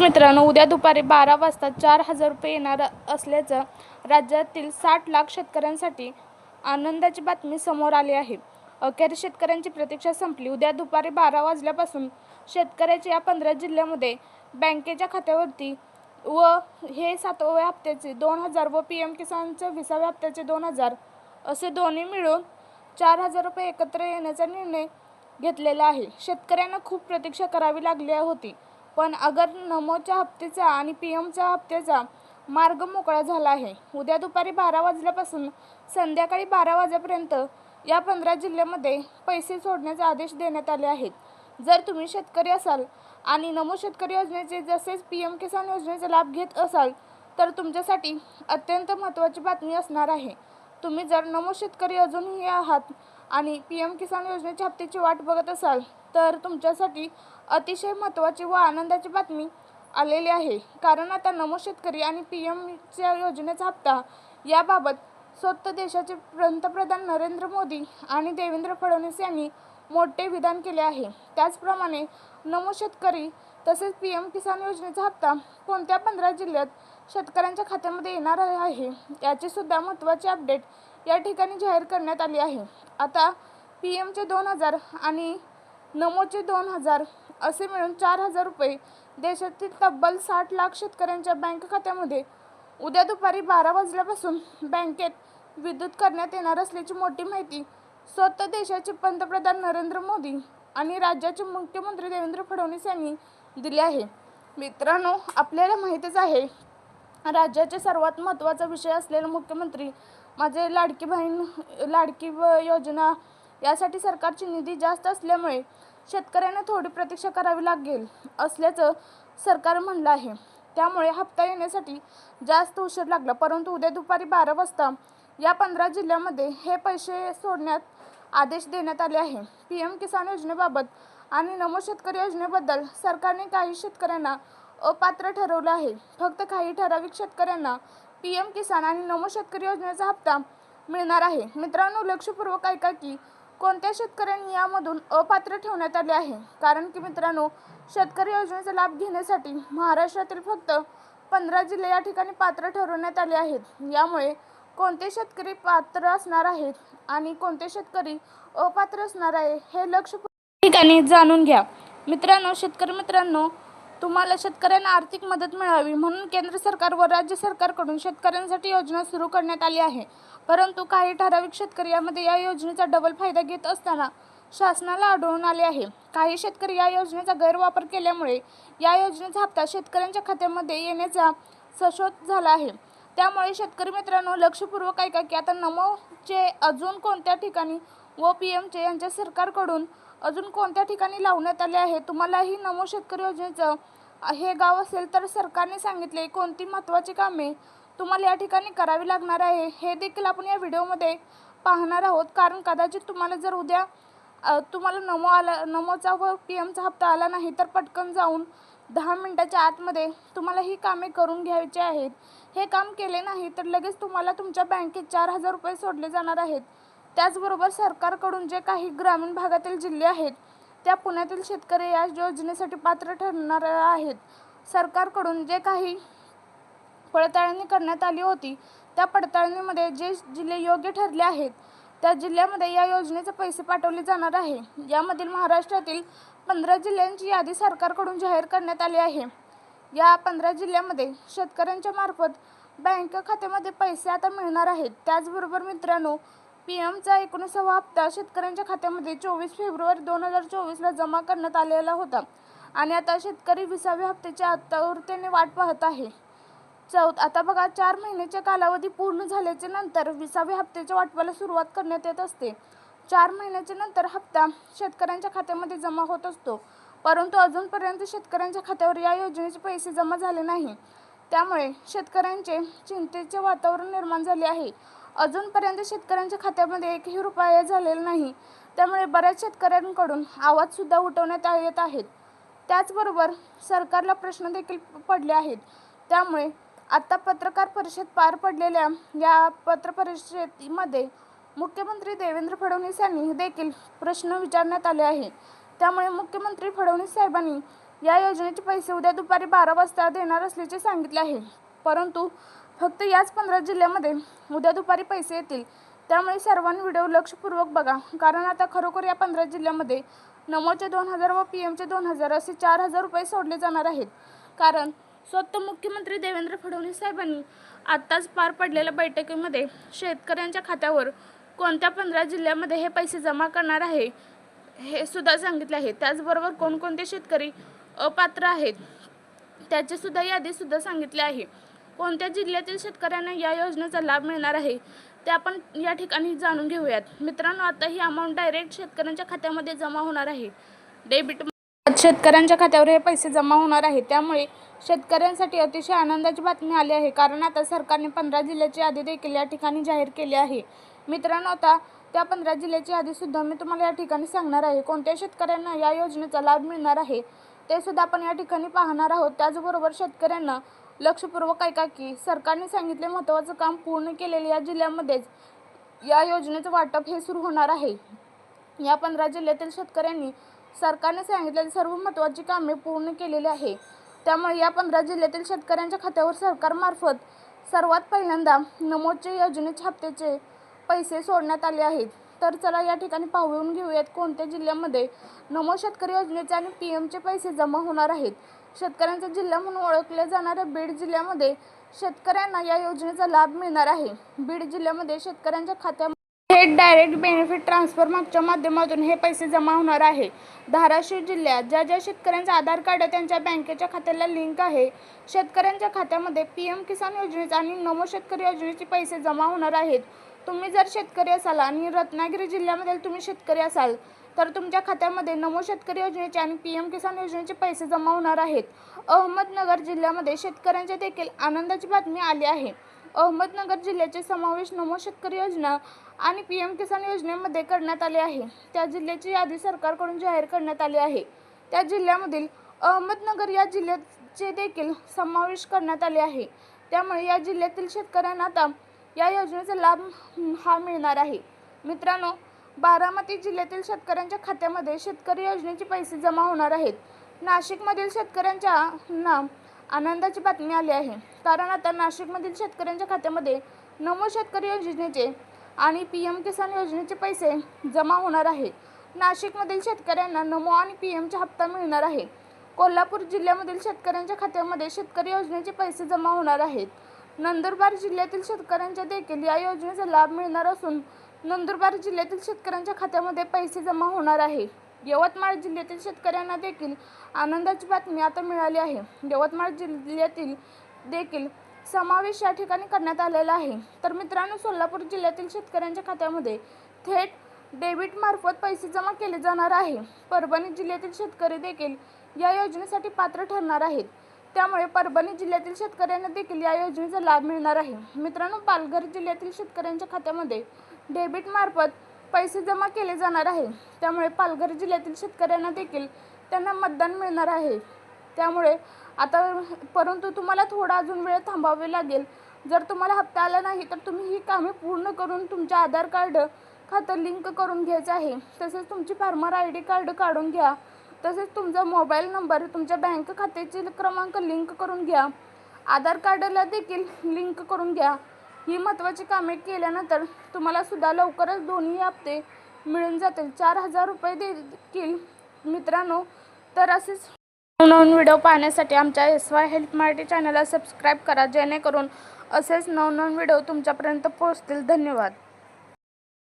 मित्रांनो उद्या दुपारी बारा वाजता चार हजार रुपये येणार असल्याचं राज्यातील साठ लाख शेतकऱ्यांसाठी आनंदाची बातमी समोर आली आहे. अखेर शेतकऱ्यांची प्रतीक्षा संपली. उद्या दुपारी बारा वाजल्यापासून शेतकऱ्याच्या या पंधरा जिल्ह्यामध्ये बँकेच्या खात्यावरती व हे सातव्या हप्त्याचे दोन हजार व पी एम किसानच्या विसाव्या हप्त्याचे दोन हजार असे दोन्ही मिळून चार हजार रुपये एकत्र येण्याचा निर्णय घेतलेला आहे. शेतकऱ्यांना खूप प्रतीक्षा करावी लागली होती. पण अगर नमोच्या हप्त्याचा आणि पी एमच्या हप्त्याचा मार्ग मोकळा झाला आहे. उद्या दुपारी बारा वाजल्यापासून संध्याकाळी बारा वाजेपर्यंत या पंधरा जिल्ह्यामध्ये पैसे सोडण्याचे आदेश देण्यात आले आहेत. जर तुम्ही शेतकरी असाल आणि नमो शेतकरी योजनेचे जसेच पी एम किसान योजनेचा लाभ घेत असाल तर तुमच्यासाठी अत्यंत महत्त्वाची बातमी असणार आहे. तुम्ही जर नमो शेतकरी अजूनही आहात आणि पी एम किसान योजनेच्या हप्त्याची वाट बघत असाल तर तुमच्यासाठी अतिशय महत्त्वाची व आनंदाची बातमी आलेली आहे. कारण आता नमो शेतकरी आणि पी एमच्या योजनेचा हप्ता याबाबत स्वतः देशाचे पंतप्रधान नरेंद्र मोदी आणि देवेंद्र फडणवीस यांनी मोठे विधान केले आहे. त्याचप्रमाणे नमो शेतकरी तसेच पी एम किसान योजनेचा हप्ता कोणत्या पंधरा जिल्ह्यात शेतकऱ्यांच्या खात्यामध्ये येणार आहे याची सुद्धा महत्त्वाची अपडेट या ठिकाणी जाहीर करण्यात आली आहे. आता पी एमचे दोन हजार आणि नमोचे दोन हजार असे मिळून चार हजार रुपये देशातील तब्बल साठ लाख शेतकऱ्यांच्या बँक खात्यामध्ये उद्या दुपारी बारा वाजल्यापासून बँकेत विद्युत करण्यात येणार असल्याची मोठी माहिती स्वतः देशाचे पंतप्रधान नरेंद्र मोदी आणि राज्याचे मुख्यमंत्री देवेंद्र फडणवीस यांनी दिली आहे. मित्रांनो आपल्याला माहीतच आहे राज्याचे सर्वात महत्त्वाचा विषय असलेले मुख्यमंत्री माझे लाडकी बहीण लाडकी योजना यासाठी सरकारची निधी जास्त असल्यामुळे शेतकऱ्यांना थोडी प्रतीक्षा करावी लागेल असल्याचं सरकार म्हणलं आहे. त्यामुळे हप्ता येण्यासाठी जास्त उशीर लागला परंतु उद्या दुपारी बारा वाजता या पंधरा जिल्ह्यामध्ये हे पैसे सोडण्यात आदेश देण्यात आले आहे. पी एम किसान योजनेबाबत आणि नमो शेतकरी योजनेबद्दल सरकारने काही शेतकऱ्यांना अपात्र ठरवलं आहे. फक्त काही ठराविक शेतकऱ्यांना पी एम किसान आणि नमो शेतकरी योजनेचा हप्ता मिळणार आहे. मित्रांनो लक्षपूर्वक ऐका की कोणत्या शेतकऱ्यांनी यामधून अपात्र ठेवण्यात आले आहे? कारण की मित्रांनो शेतकरी योजनेचा लाभ घेण्यासाठी महाराष्ट्रातील फक्त पंधरा जिल्हे या ठिकाणी पात्र ठरवण्यात आले आहेत. यामुळे कोणते शेतकरी पात्र असणार आहेत आणि कोणते शेतकरी अपात्र असणार आहे हे लक्ष ठिकाणी जाणून घ्या. मित्रांनो शेतकरी मित्रांनो तुम्हाला शेतकऱ्यांना आर्थिक मदत मिळावी म्हणून केंद्र सरकार व राज्य सरकारकडून शेतकऱ्यांसाठी योजना सुरू करण्यात आली आहे. परंतु काही ठराविक शेतकरी यामध्ये या योजनेचा डबल फायदा घेत असताना शासनाला आढळून आले आहे. काही शेतकरी या योजनेचा गैरवापर केल्यामुळे या योजनेचा हप्ता शेतकऱ्यांच्या खात्यामध्ये येण्याचा सशोध झाला आहे. त्यामुळे शेतकरी मित्रांनो लक्षपूर्वक ऐका की आता नमो चे अजून कोणत्या ठिकाणी व पी एमचे यांच्या सरकारकडून अजून कोणत्या ठिकाणी लावण्यात आले आहे? तुम्हालाही नमो शेतकरी योजनेचं हे गाव असेल तर सरकारने सांगितले कोणती महत्त्वाची कामे तुम्हाला या ठिकाणी करावी लागणार आहे हे देखील आपण या व्हिडिओमध्ये पाहणार आहोत. कारण कदाचित तुम्हाला जर उद्या तुम्हाला नमो आला नमोचा व पी एमचा हप्ता आला नाही तर पटकन जाऊन दहा मिनटाच्या आतमध्ये तुम्हाला ही कामे करून घ्यायची आहेत. हे काम केले नाही तर लगेच तुम्हाला तुमच्या बँकेत चार हजार रुपये सोडले जाणार आहेत. त्याचबरोबर सरकारकडून जे काही ग्रामीण भागातील जिल्हे आहेत त्या पुण्यातील शेतकरी या योजनेसाठी पात्र ठरणार आहेत. सरकारकडून जे काही पडताळणी करण्यात आली होती त्या पडताळणीमध्ये जे जिल्हे योग्य ठरले आहेत त्या जिल्ह्यामध्ये या योजनेचे पैसे पाठवले जाणार आहे. यामधील महाराष्ट्रातील पंधरा जिल्ह्यांची यादी सरकारकडून जाहीर करण्यात आली आहे. या पंधरा जिल्ह्यामध्ये शेतकऱ्यांच्या मार्फत बँक खात्यामध्ये पैसे आता मिळणार आहेत. त्याचबरोबर मित्रांनो पी एमचा एकोणीसावा हप्ता शेतकऱ्यांच्या खात्यामध्ये चोवीस फेब्रुवारी दोन हजार चोवीसला जमा करण्यात आलेला होता. आणि आता शेतकरी विसाव्या हप्त्याच्या आतावृत्तीने वाट पाहत आहे. चौथ आता बघा चार महिन्याच्या कालावधी पूर्ण झाल्याच्यानंतर विसाव्या हप्त्याच्या वाटपाला सुरुवात करण्यात येत असते. चार महिन्याच्या नंतर हप्ता शेतकऱ्यांच्या खात्यामध्ये जमा होत असतो. परंतु अजूनपर्यंत शेतकऱ्यांच्या खात्यावर या योजनेचे पैसे जमा झाले नाही. त्यामुळे शेतकऱ्यांचे चिंतेचे वातावरण निर्माण झाले आहे. अजूनपर्यंत शेतकऱ्यांच्या खात्यामध्ये एकही रुपया झालेला नाही. त्यामुळे बऱ्याच शेतकऱ्यांकडून आवाजसुद्धा उठवण्यात येत आहेत. त्याचबरोबर सरकारला प्रश्न देखील पडले आहेत. त्यामुळे आत्ता पत्रकार परिषद पार पडलेल्या या पत्र परिषदेमध्ये मुख्यमंत्री देवेंद्र फडणवीस यांनी देखील प्रश्न विचारण्यात आले आहे त्यामुळे मुख्यमंत्री फडणवीस साहेबांनी या योजनेचे पैसे उद्या दुपारी बारा वाजता देणार असल्याचे सांगितले आहे. परंतु फक्त याच पंधरा जिल्ह्यामध्ये उद्या दुपारी पैसे येतील. त्यामुळे सर्वांनी व्हिडिओ लक्षपूर्वक बघा. कारण आता खरोखर या पंधरा जिल्ह्यामध्ये नमोचे दोन हजार व पी एमचे दोन हजार असे चार हजार रुपये सोडले जाणार आहेत. कारण स्वतः मुख्यमंत्री देवेंद्र फडणवीस साहेबांनी आत्ताच पार पडलेल्या बैठकीमध्ये शेतकऱ्यांच्या खात्यावर कोणत्या पंधरा जिल्ह्यामध्ये हे पैसे जमा करणार आहे हे सुद्धा सांगितले आहे. त्याचबरोबर कोणकोणते शेतकरी अपात्र आहेत त्याची सुद्धा यादी सुद्धा सांगितली आहे. कोणत्या जिल्ह्यातील शेतकऱ्यांना या योजनेचा लाभ मिळणार आहे ते आपण या ठिकाणी जाणून घेऊयात. मित्रांनो आता ही अमाऊंट डायरेक्ट शेतकऱ्यांच्या खात्यामध्ये जमा होणार आहे. डेबिट शेतकऱ्यांच्या खात्यावर हे पैसे जमा होणार आहे. त्यामुळे शेतकऱ्यांसाठी अतिशय आनंदाची बातमी आली आहे. कारण आता सरकारने पंधरा जिल्ह्याची यादी देखील या ठिकाणी जाहीर केली आहे. मित्रांनो आता त्या पंधरा जिल्ह्याची यादीसुद्धा मी तुम्हाला या ठिकाणी सांगणार आहे कोणत्या शेतकऱ्यांना या योजनेचा लाभ मिळणार आहे ते सुद्धा आपण या ठिकाणी पाहणार आहोत. त्याचबरोबर शेतकऱ्यांना लक्षपूर्वक ऐका की सरकारने सांगितले महत्त्वाचं काम पूर्ण केलेले या जिल्ह्यामध्येच या योजनेचं वाटप हे सुरू होणार आहे. या पंधरा जिल्ह्यातील शेतकऱ्यांनी सरकारने सांगितलेली सर्व महत्त्वाची कामे पूर्ण केलेली आहे. त्यामुळे या पंधरा जिल्ह्यातील शेतकऱ्यांच्या खात्यावर सरकारमार्फत सर्वात पहिल्यांदा नमोदच्या योजनेच्या हप्त्याचे पैसे सोडण्यात आले आहेत. तर चला या ठिकाणी पाहून घेऊयात कोणत्या जिल्ह्यामध्ये नमो शेतकरी योजनेचे आणि पी एमचे पैसे जमा होणार आहेत. शेतकऱ्यांचा जिल्हा म्हणून ओळखल्या जाणाऱ्या बीड जिल्ह्यामध्ये शेतकऱ्यांना या योजनेचा लाभ मिळणार आहे. बीड जिल्ह्यामध्ये शेतकऱ्यांच्या खात्यामध्ये थेट डायरेक्ट बेनिफिट ट्रान्सफर मागच्या माध्यमातून हे पैसे जमा होणार आहे. धाराशिव जिल्ह्यात ज्या ज्या शेतकऱ्यांचं आधार कार्ड त्यांच्या बँकेच्या खात्याला लिंक आहे. शेतकऱ्यांच्या खात्यामध्ये पी एम किसान योजनेचे आणि नमो शेतकरी योजनेचे पैसे जमा होणार आहेत. तुम्ही जर शेतकरी असाल आणि रत्नागिरी जिल्ह्यामधील तुम्ही शेतकरी असाल तर तुमच्या खात्यामध्ये नमो शेतकरी योजनेचे आणि पी एम किसान योजनेचे पैसे जमा होणार आहेत. अहमदनगर जिल्ह्यामध्ये शेतकऱ्यांच्या देखील आनंदाची बातमी आली आहे. अहमदनगर जिल्ह्याचे समावेश नमो शेतकरी योजना आणि पी एम किसान योजनेमध्ये करण्यात आले आहे. त्या जिल्ह्याची यादी सरकारकडून जाहीर करण्यात आली आहे. त्या जिल्ह्यामधील अहमदनगर या जिल्ह्याचे देखील समावेश करण्यात आले आहे. त्यामुळे या जिल्ह्यातील शेतकऱ्यांना आता या योजनेचा लाभ हा मिळणार आहे. मित्रांनो बारामती जिल्ह्यातील शेतकऱ्यांच्या खात्यामध्ये शेतकरी योजनेचे पैसे जमा होणार आहेत. नाशिकमधील शेतकऱ्यांच्या ना आनंदाची बातमी आली आहे. कारण आता नाशिकमधील शेतकऱ्यांच्या खात्यामध्ये नमो शेतकरी योजनेचे आणि पी एम किसान योजनेचे पैसे जमा होणार आहे. नाशिकमधील शेतकऱ्यांना नमो आणि पी एमचा हप्ता मिळणार आहे. कोल्हापूर जिल्ह्यामधील शेतकऱ्यांच्या खात्यामध्ये शेतकरी योजनेचे पैसे जमा होणार आहेत. नंदुरबार जिल्ह्यातील शेतकऱ्यांच्या देखील या योजनेचा लाभ मिळणार असून नंदुरबार जिल्ह्यातील शेतकऱ्यांच्या खात्यामध्ये पैसे जमा होणार आहे. यवतमाळ जिल्ह्यातील शेतकऱ्यांना देखील आनंदाची बातमी आता मिळाली आहे. यवतमाळ जिल्ह्यातील देखील समावेश या ठिकाणी करण्यात आलेला आहे. तर मित्रांनो सोलापूर जिल्ह्यातील शेतकऱ्यांच्या खात्यामध्ये थेट डेबिट मार्फत पैसे जमा केले जाणार आहे. परभणी जिल्ह्यातील शेतकरी देखील या योजनेसाठी पात्र ठरणार आहेत. त्यामुळे परभणी जिल्ह्यातील शेतकऱ्यांना देखील या योजनेचा लाभ मिळणार आहे. मित्रांनो पालघर जिल्ह्यातील शेतकऱ्यांच्या खात्यामध्ये डेबिट मार्फत पैसे जमा केले जाणार आहे. त्यामुळे पालघर जिल्ह्यातील शेतकऱ्यांना देखील त्यांना मतदान मिळणार आहे. त्यामुळे आता परंतु तुम्हाला थोडा अजून वेळ थांबावे लागेल. जर तुम्हाला हप्ता आला नाही तर तुम्ही ही कामे पूर्ण करून तुमच्या आधार कार्ड खातं लिंक करून घ्यायचं आहे. तसेच तुमची फार्मर आय डी कार्ड काढून घ्या. तसेच तुमचा मोबाईल नंबर तुमच्या बँक खात्याचे क्रमांक लिंक करून घ्या. आधार कार्डला देखील लिंक करून घ्या. ही महत्त्वाची कामे केल्यानंतर तुम्हाला सुद्धा लवकरच दोन्ही हप्ते मिळून जातील. चार हजार रुपये देखील. मित्रांनो तर असेच नवनवीन व्हिडिओ पाहण्यासाठी आमच्या एस वाय हेल्प मराठी चॅनलला सबस्क्राईब करा जेणेकरून असेच नवनवीन व्हिडिओ तुमच्यापर्यंत पोहोचतील. धन्यवाद.